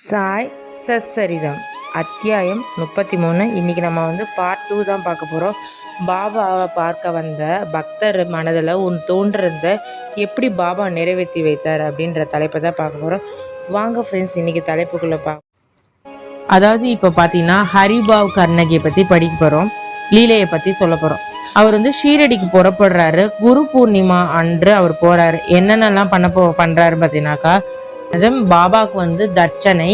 சாய் சச்சரிதம் அத்தியாயம் முப்பத்தி மூணு இன்றைக்கி நம்ம வந்து பார்ட் டூ தான் பார்க்க போகிறோம் பாபாவை பார்க்க வந்த பக்தர் மனதில் உன் தோன்றிருந்த எப்படி பாபா நிறைவேற்றி வைத்தார் அப்படின்ற தலைப்பை தான் பார்க்க போகிறோம் வாங்க ஃப்ரெண்ட்ஸ் இன்றைக்கி தலைப்புக்குள்ளே பா அதாவது இப்போ பார்த்தீங்கன்னா ஹரிபாவ் கர்ணகியை பற்றி படிக்க போகிறோம் லீலையை பற்றி சொல்ல போகிறோம் அவர் வந்து ஷீரடிக்கு புறப்படுறாரு. குரு பூர்ணிமா அன்று அவர் போகிறாரு என்னென்னலாம் பண்ண போ பண்ணுறாரு பார்த்தீங்கன்னாக்கா பாபாவுக்கு வந்து தட்சணை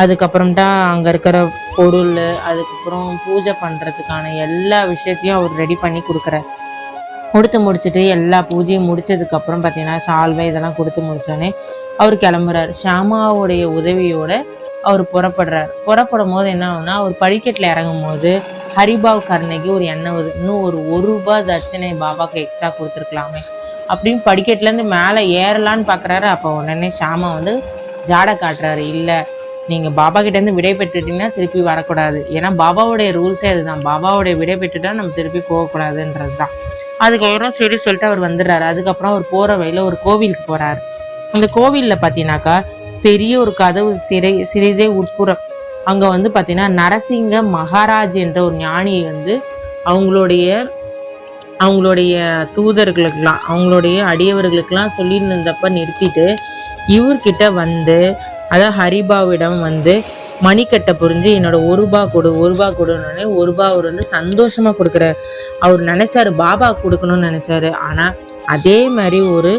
அதுக்கப்புறம்டா அங்கே இருக்கிற பொருள் அதுக்கப்புறம் பூஜை பண்ணுறதுக்கான எல்லா விஷயத்தையும் அவர் ரெடி பண்ணி கொடுக்குறாரு. கொடுத்து முடிச்சுட்டு எல்லா பூஜையும் முடிச்சதுக்கப்புறம் பார்த்தீங்கன்னா சால்வை இதெல்லாம் கொடுத்து முடித்தோடனே அவர் கிளம்புறாரு. ஷாமாவுடைய உதவியோட அவர் புறப்படுறார். புறப்படும் போது என்ன ஆகுனா அவர் படிக்கட்டில் இறங்கும் போது ஹரிபாவ் கருணைக்கு ஒரு எண்ணெய் இன்னும் ஒரு ஒரு ரூபாய் தட்சணை பாபாவுக்கு எக்ஸ்ட்ரா கொடுத்துருக்கலாமே. அப்படின்னு படிக்கட்டுலேருந்து மேலே ஏறலான்னு பார்க்குறாரு அப்போ உடனே ஷாமா வந்து ஜாடை காட்டுறாரு. இல்லை நீங்கள் பாபா கிட்டேருந்து விடை பெற்றுட்டீங்கன்னா திருப்பி வரக்கூடாது. ஏன்னா பாபாவுடைய ரூல்ஸே அதுதான். பாபாவுடைய விடை பெற்றுட்டா நம்ம திருப்பி போகக்கூடாதுன்றது தான் அதுக்கப்புறம் சரி சொல்லிட்டு அவர் வந்துடுறாரு. அதுக்கப்புறம் அவர் போகிற வழியில் ஒரு கோவிலுக்கு போகிறாரு அந்த கோவிலில் பார்த்தீங்கன்னாக்கா பெரிய ஒரு கதவு சிறை சிறிதே உட்புறம். அங்கே வந்து பார்த்தீங்கன்னா நரசிங்க மகாராஜ் என்ற ஒரு ஞானி வந்து அவங்களுடைய அவங்களுடைய தூதர்களுக்கெல்லாம் அவங்களுடைய அடியவர்களுக்கெல்லாம் சொல்லியிருந்தப்ப நிறுத்திட்டு இவர்கிட்ட வந்து அதாவது ஹரிபாவிடம் வந்து மணிக்கட்டை புரிஞ்சு என்னோட ஒரு ரூபா கொடு ஒரு ரூபா கொடுனோடனே ஒரு ரூபா அவர் வந்து சந்தோஷமா கொடுக்குறாரு. அவர் நினைச்சாரு பாபா கொடுக்கணும்னு நினைச்சாரு. ஆனா அதே மாதிரி ஒரு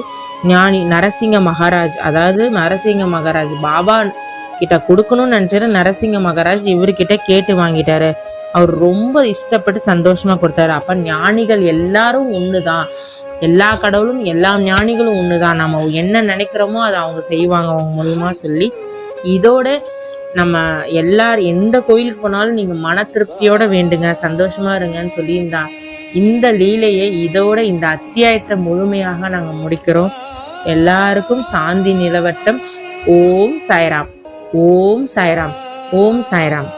ஞானி நரசிங்க மகாராஜ் அதாவது நரசிங்க மகாராஜ் பாபா கிட்ட கொடுக்கணும்னு நினச்சாரு நரசிங்க மகாராஜ் இவர்கிட்ட கேட்டு வாங்கிட்டாரு. அவர் ரொம்ப இஷ்டப்பட்டு சந்தோஷமா கொடுத்தாரு. அப்ப ஞானிகள் எல்லாரும் ஒண்ணுதான். எல்லா கடவுளும் எல்லா ஞானிகளும் ஒண்ணுதான். நம்ம என்ன நினைக்கிறோமோ அதை அவங்க செய்வாங்க அவங்க மூலியமா சொல்லி இதோட நம்ம எல்லார் எந்த கோயிலுக்கு போனாலும் நீங்க மன திருப்தியோட வேண்டுங்க சந்தோஷமா இருங்கன்னு சொல்லியிருந்தா இந்த லீலையை இதோட இந்த அத்தியாயத்தை முழுமையாக நாங்க முடிக்கிறோம். எல்லாருக்கும் சாந்தி நிலவட்டம். ஓம் சாய்ராம். ஓம் சாய்ராம். ஓம் சாய்ராம்.